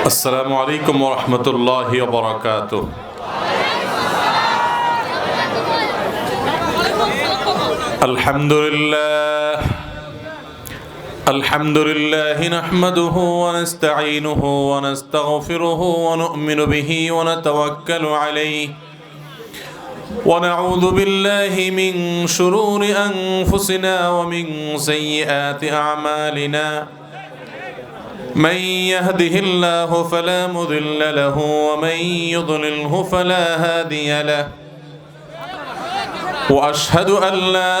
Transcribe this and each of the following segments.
السلام عليكم ورحمة الله وبركاته الحمد لله الحمد لله نحمده ونستعينه ونستغفره ونؤمن به ونتوكل عليه ونعوذ بالله من شرور أنفسنا ومن سيئات أعمالنا من يهده الله فلا مضل له ومن يضلله فلا هادي له. وأشهد أن لا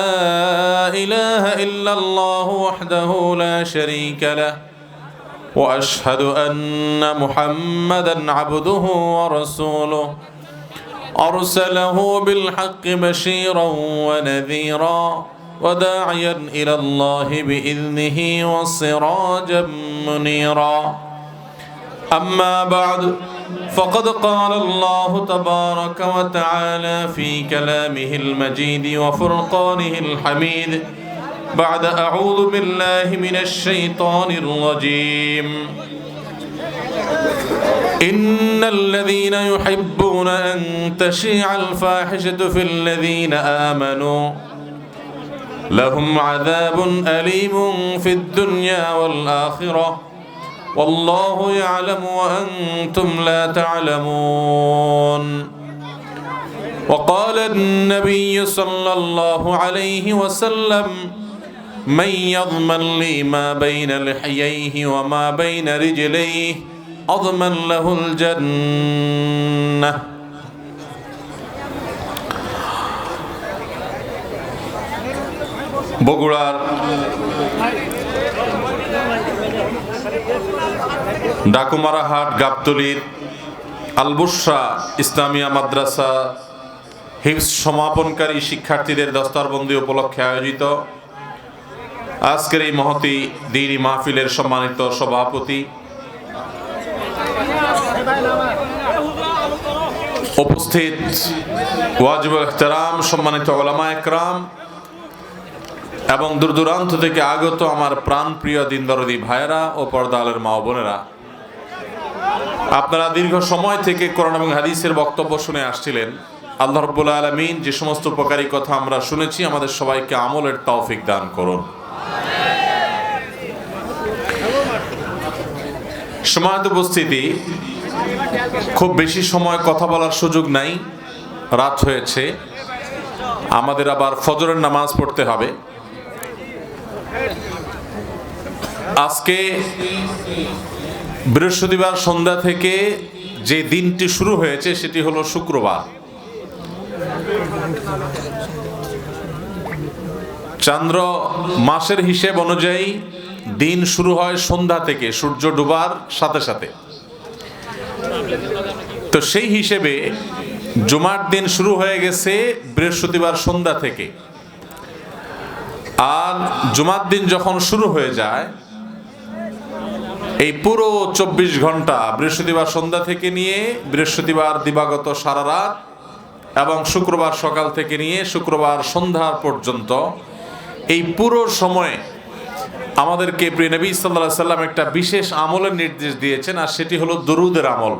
إله إلا الله وحده لا شريك له وأشهد أن محمدا عبده ورسوله. أرسله بالحق بشيرا ونذيرا. وداعيا إلى الله بإذنه وسراجا منيرا. أما بعد فقد قال الله تبارك وتعالى في كلامه المجيد وفرقانه الحميد بعد أعوذ بالله من الشيطان الرجيم. إن الذين يحبون أن تشيع الفاحشة في الذين آمنوا لهم عذاب أليم في الدنيا والآخرة. والله يعلم وأنتم لا تعلمون. وقال النبي صلى الله عليه وسلم من يضمن لي ما بين لحييه وما بين رجليه أضمن له الجنة. বগুড়ার ডাকুমারাহাট গাবতলির আলবুসা ইসলামিয়া মাদ্রাসা হিফস সমাপনকারী শিক্ষার্থীদের দস্তারবন্দি উপলক্ষে আয়োজিত। আজকের এই মহতি দিনী মাহফিলের সম্মানিত সভাপতি। উপস্থিত ওয়াজিবুল ইহতারাম সম্মানিত ওলামা একরাম এবং দূর দূরান্ত থেকে আগত আমার প্রাণপ্রিয় দিনদরদি ভাইয়েরা ও পর্দালের মা বোনেরা, আপনারা দীর্ঘ সময় থেকে কোরআন এবং হাদিসের বক্তব্য শুনে আসছিলেন। আল্লাহ রব্বুল আলমিন যে সমস্ত উপকারী কথা আমরা শুনেছি, আমাদের সবাইকে আমলের তৌফিক দান করুন। সমাজ উপস্থিতি, খুব বেশি সময় কথা বলার সুযোগ নাই, রাত হয়েছে। আমাদের আবার ফজরের নামাজ পড়তে হবে। আজকে বৃহস্পতিবার সন্ধ্যা থেকে যে দিনটি শুরু হয়েছে, সেটি হলো শুক্রবার। চান্দ্র মাসের হিসেব অনুযায়ী দিন শুরু হয় সন্ধ্যা থেকে, সূর্য ডুবার সাথে সাথে। তো সেই হিসেবে জুমার দিন শুরু হয়ে গেছে বৃহস্পতিবার সন্ধ্যা থেকে। আর জুমার দিন যখন শুরু হয়ে যায়, এই পুরো চব্বিশ ঘণ্টা বৃহস্পতিবার সন্ধ্যা থেকে নিয়ে বৃহস্পতিবার দিবাগত সারা রাত এবং শুক্রবার সকাল থেকে নিয়ে শুক্রবার সন্ধ্যা পর্যন্ত এই পুরো সময়ে আমাদেরকে প্রিয় নবী সাল্লাহ সাল্লাম একটা বিশেষ আমলের নির্দেশ দিয়েছেন, আর সেটি হলো দরুদের আমল।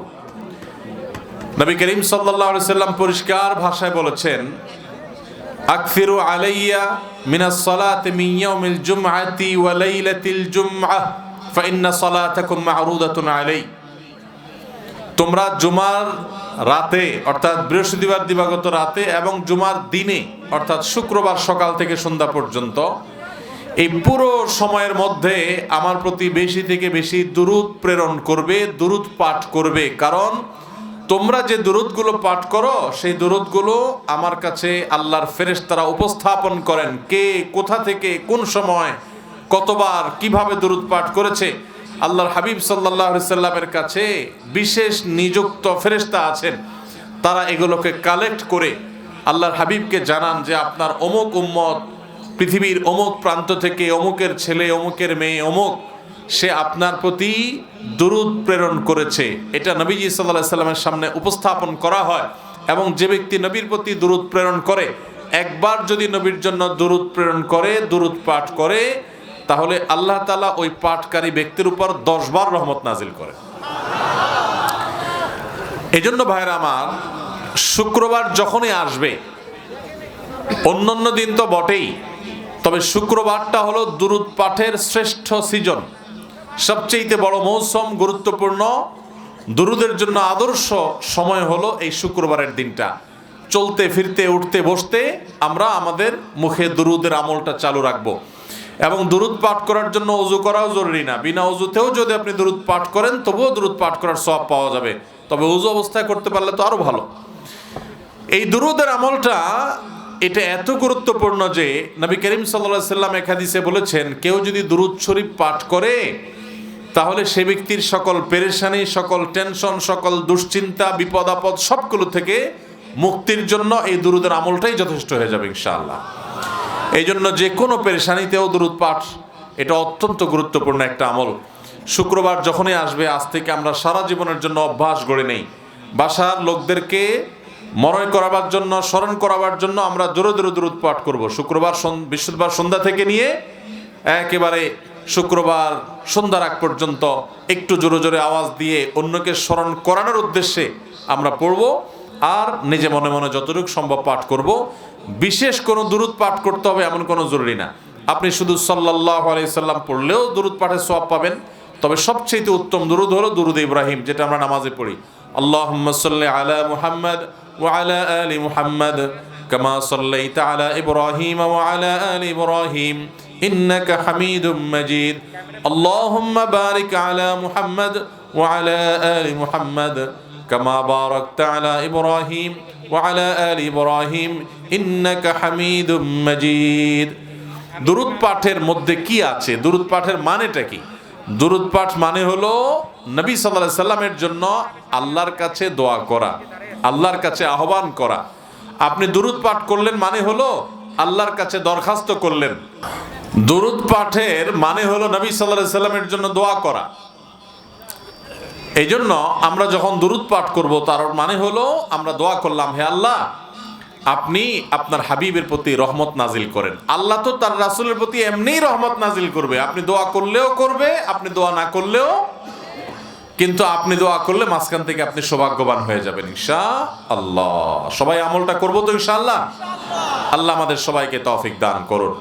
নবী করিম সাল্লাহ সাল্লাম পরিষ্কার ভাষায় বলেছেন আকফিরু আলাইয়া মিনাস সালাত মিন ইয়াউমিল জুমআতি ওয়া লাইলাতিল জুমআহ ফাইন্না সালাতাকুম মা'রুদাতুন আলাই তোমরা জুমার রাতে, অর্থাৎ বৃহস্পতিবার দিবাগত রাতে এবং জুমার দিনে, অর্থাৎ শুক্রবার সকাল থেকে সন্ধ্যা পর্যন্ত, এই পুরো সময়ের মধ্যে আমার প্রতি বেশি থেকে বেশি দুরুদ প্রেরণ করবে, দুরুদ পাঠ করবে। কারণ তোমরা যে দুরুদগুলো পাঠ করো, সেই দুরুদগুলো আমার কাছে আল্লাহর ফেরেশতারা উপস্থাপন করেন। কে, কোথা থেকে, কোন সময়, কতবার, কীভাবে দুরুদ পাঠ করেছে? আল্লাহর হাবিব সাল্লাহ সাল্লামের কাছে বিশেষ নিযুক্ত ফেরেশতা আছেন। তারা এগুলোকে কালেক্ট করে আল্লাহর হাবিবকে জানান যে, আপনার অমুক উম্মত, পৃথিবীর অমুক প্রান্ত থেকে অমুকের ছেলে, অমুকের মেয়ে, অমুক সে আপনার প্রতি দুরুদ প্রেরণ করেছে। এটা নবীজি সাল্লাহ সাল্লামের সামনে উপস্থাপন করা হয় এবং যে ব্যক্তি নবীর প্রতি দুরুদ প্রেরণ করে, একবার যদি নবীর জন্য দুরুদ প্রেরণ করে, দুরুদ পাঠ করে, তাহলে আল্লাহ তালা ওই পাঠকারী ব্যক্তির উপর দশবার রহমত নাজিল করে। এই জন্য ভাইরা আমার, শুক্রবার যখনই আসবে, অন্যান্য দিন তো বটেই, তবে শুক্রবারটা হলো দুরুদ পাঠের শ্রেষ্ঠ সিজন। সবচেয়ে বড় মৌসুম, গুরুত্বপূর্ণ। দুরুদের জন্য আদর্শ সময় হলো এই শুক্রবারের দিনটা। চলতে, ফিরতে, উঠতে, বসতে আমরা আমাদের মুখে দুরুদের আমলটা চালু রাখব। এবং দুরুদ পাঠ করার জন্য অজু করাও জরুরি না। বিনা অজুতেও যদি আপনি দুরুদ পাঠ করেন, তবুও দুরুদ পাঠ করার সব পাওয়া যাবে। তবে অজু অবস্থায় করতে পারলে তো আরও ভালো। এই দুরুদের আমলটা, এটা এত গুরুত্বপূর্ণ যে নবী করিম সাল্লা সাল্লাম একাদিসে বলেছেন, কেউ যদি দুরুদ শরীফ পাঠ করে তাহলে সে ব্যক্তির সকল পেরেশানি, সকল টেনশন, সকল দুশ্চিন্তা, বিপদ আপদ সবগুলো থেকে মুক্তির জন্য এই দুরুদের আমলটাই যথেষ্ট হয়ে যাবে ইনশাআল্লাহ। এই জন্য যে কোনো পেরেশানিতেও দুরুদ পাঠ, এটা অত্যন্ত গুরুত্বপূর্ণ একটা আমল। শুক্রবার যখনই আসবে, আজ থেকে আমরা সারা জীবনের জন্য অভ্যাস গড়ে নেই। বাসার লোকদেরকে মনে করাবার জন্য, স্মরণ করাবার জন্য আমরা জোরে জোরে দূরত পাঠ করব। শুক্রবার বৃহস্পতিবার সন্ধ্যা থেকে নিয়ে একেবারে শুক্রবার সন্ধ্যার আগ পর্যন্ত একটু জোরে জোরে আওয়াজ দিয়ে অন্যকে স্মরণ করানোর উদ্দেশ্যে আমরা পড়ব আর নিজে মনে মনে যতটুকু সম্ভব পাঠ করব। বিশেষ কোনো দূরত পাঠ করতে হবে এমন কোনো জরুরি না। আপনি শুধু সাল্লাহ আলাইসাল্লাম পড়লেও দূরত পাঠের সব পাবেন। তবে সবচেয়ে উত্তম দুরুদ হলো দুরুদ ইব্রাহিম, যেটা আমরা নামাজে পড়ি। আল্লাহ আলা মুহাম্মদ ওয়া আলা আলি মুহাম্মদ, কামা সাল্লাইতা আলা ইব্রাহিম ওয়া আলা আলি মাজিদ। আল্লাহুম্মা বারিক আলা মুহাম্মদ ওয়া আলা আলি মুহাম্মদ, কামা বারাকতা আলা ইব্রাহিম ওয়া আলা আলি ইব্রাহিম, ইন্নাকা হামিদুম মাজিদ। দুরুদ পাঠের মধ্যে কি আছে? দুরুদ পাঠের মানেটা কি? দুরুদ পাঠ মানে হলো নবী সাল্লাল্লাহু সাল্লামের জন্য আল্লাহর কাছে দোয়া করা, আল্লাহর কাছে আহ্বান করা। আপনি দুরুদ পাঠ করলেন মানে হলো আল্লাহর কাছে দরখাস্ত করলেন। দুরুদ পাঠের মানে হলো নবী সাল্লাল্লাহু সাল্লামের জন্য দোয়া করা। এই জন্য আমরা যখন দুরুদ পাঠ করব, তার মানে হলো আমরা দোয়া করলাম, হে আল্লাহ, আপনি আপনার হাবিবের প্রতি রহমত নাজিল করেন। আল্লাহ তো তার রাসুলের প্রতি এমনিই রহমত নাজিল করবে। আপনি দোয়া করলেও করবে, আপনি দোয়া না করলেও, কিন্তু আপনি দোয়া করলে মাঝখান থেকে আপনি সৌভাগ্যবান হয়ে যাবেন ইনশা আল্লাহ সবাই আমলটা করব তো, ইনশাআল্লাহ? আল্লাহ আমাদের সবাইকে তৌফিক দান করুন।